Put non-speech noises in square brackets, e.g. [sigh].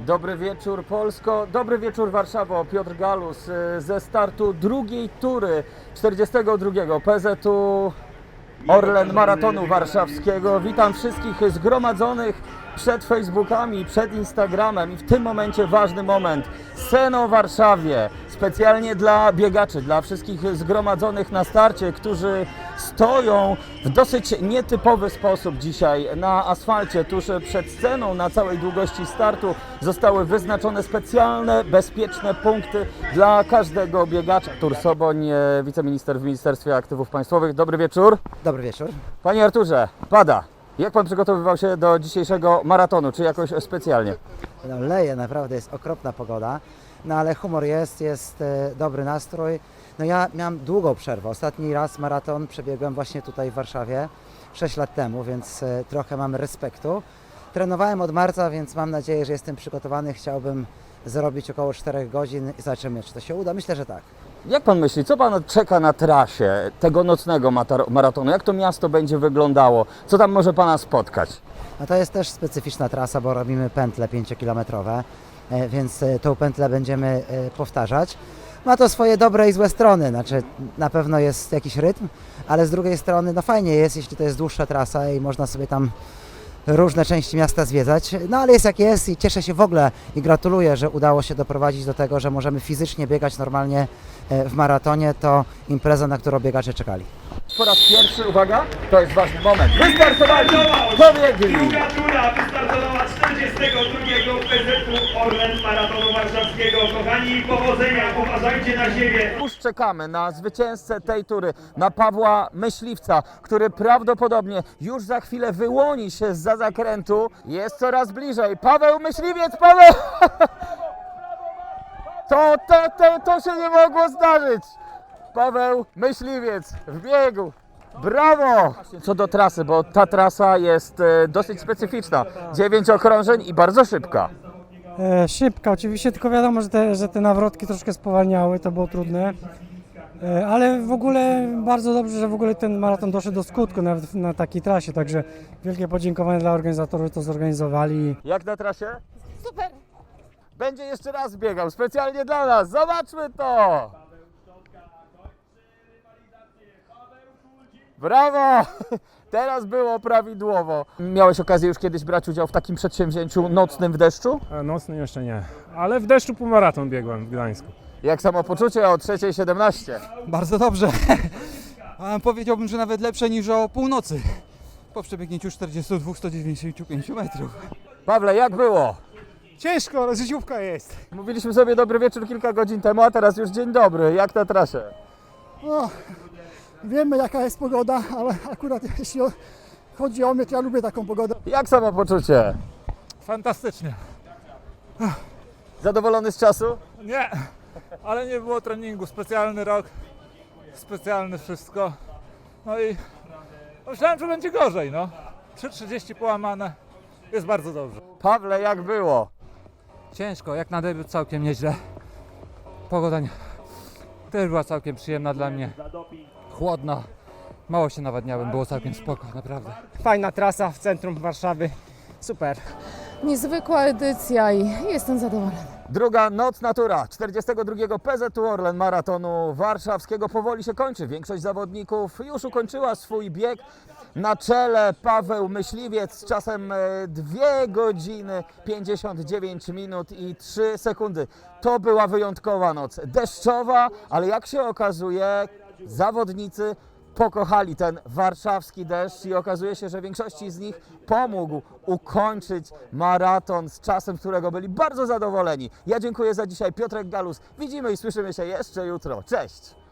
Dobry wieczór Polsko, dobry wieczór Warszawo. Piotr Galus y, ze startu drugiej tury 42 PZU Orlen Maratonu Warszawskiego. Witam wszystkich zgromadzonych przed Facebookami, przed Instagramem i w tym momencie ważny moment. Seno w Warszawie, specjalnie dla biegaczy, dla wszystkich zgromadzonych na starcie, którzy stoją w dosyć nietypowy sposób dzisiaj na asfalcie tuż przed sceną na całej długości startu zostały wyznaczone specjalne, bezpieczne punkty dla każdego biegacza. Tur Soboń, e, wiceminister w Ministerstwie Aktywów Państwowych. Dobry wieczór. Dobry wieczór. Panie Arturze, pada. Jak pan przygotowywał się do dzisiejszego maratonu? Czy jakoś specjalnie? No, leje, naprawdę jest okropna pogoda, no ale humor jest, jest e, dobry nastrój. No ja miałem długą przerwę. Ostatni raz maraton przebiegłem właśnie tutaj w Warszawie 6 lat temu, więc e, trochę mam respektu. Trenowałem od marca, więc mam nadzieję, że jestem przygotowany. Chciałbym zrobić około 4 godzin i zobaczymy, czy to się uda. Myślę, że tak. Jak pan myśli, co pan czeka na trasie tego nocnego maratonu? Jak to miasto będzie wyglądało? Co tam może pana spotkać? No to jest też specyficzna trasa, bo robimy pętle 5-kilometrowe, e, więc e, tą pętlę będziemy e, powtarzać. Ma to swoje dobre i złe strony, znaczy na pewno jest jakiś rytm, ale z drugiej strony no fajnie jest, jeśli to jest dłuższa trasa i można sobie tam różne części miasta zwiedzać. No ale jest jak jest i cieszę się w ogóle i gratuluję, że udało się doprowadzić do tego, że możemy fizycznie biegać normalnie e, w maratonie. To impreza, na którą biegacze czekali. Po raz pierwszy, uwaga, to jest ważny moment. Wystartowali, pobiegli. Druga tura wystartowała 42 PZU Orlen Maratonu Warszawskiego. Kochani, powodzenia, uważajcie na siebie. Już czekamy na zwycięzcę tej tury, na Pawła Myśliwca, który prawdopodobnie już za chwilę wyłoni się za zakrętu. Jest coraz bliżej. Paweł Myśliwiec, Paweł! [laughs] To, to, to, to się nie mogło zdarzyć. Paweł Myśliwiec w biegu. Brawo! Co do trasy, bo ta trasa jest e, dosyć specyficzna. Dziewięć okrążeń i bardzo szybka. E, szybka oczywiście, tylko wiadomo, że te, że te nawrotki troszkę spowalniały, to było trudne. E, ale w ogóle bardzo dobrze, że w ogóle ten maraton doszedł do skutku nawet na takiej trasie, także wielkie podziękowanie dla organizatorów, że to zorganizowali. Jak na trasie? Super. Będzie jeszcze raz biegał, specjalnie dla nas. Zobaczmy to! Brawo! [laughs] Teraz było prawidłowo. Miałeś okazję już kiedyś brać udział w takim przedsięwzięciu nocnym w deszczu? A nocny jeszcze nie, ale w deszczu półmaraton biegłem w Gdańsku. Jak samopoczucie o 3.17? Bardzo dobrze. [laughs] A powiedziałbym, że nawet lepsze niż o północy. Po przebiegnięciu 42-195 metrów. Pawle, jak było? Ciężko, ale życiówka jest. Mówiliśmy sobie dobry wieczór kilka godzin temu, a teraz już dzień dobry. Jak na trasie? No, wiemy jaka jest pogoda, ale akurat jeśli o- chodzi o mnie, to ja lubię taką pogodę. Jak samopoczucie? Fantastycznie. Zadowolony z czasu? Nie, ale nie było treningu, specjalny rok, specjalne wszystko. No i myślałem, że będzie gorzej, no. 3.30 połamane, jest bardzo dobrze. Pawle, jak było? Ciężko, jak na debiut całkiem nieźle. Pogoda nie... też była całkiem przyjemna dla mnie. Chłodno. Mało się nawadniałem, było całkiem spoko, naprawdę. Fajna trasa w centrum Warszawy, super. Niezwykła edycja i jestem zadowolona. Druga nocna tura 42 PZU Orlen Maratonu Warszawskiego powoli się kończy. Większość zawodników już ukończyła swój bieg. Na czele Paweł Myśliwiec z czasem e, 2 godziny 59 minut i 3 sekundy. To była wyjątkowa noc. Deszczowa, ale jak się okazuje, zawodnicy pokochali ten warszawski deszcz i okazuje się, że większości z nich pomógł ukończyć maraton z czasem, którego byli bardzo zadowoleni. Ja dziękuję za dzisiaj, Piotrek Galus. Widzimy i słyszymy się jeszcze jutro. Cześć!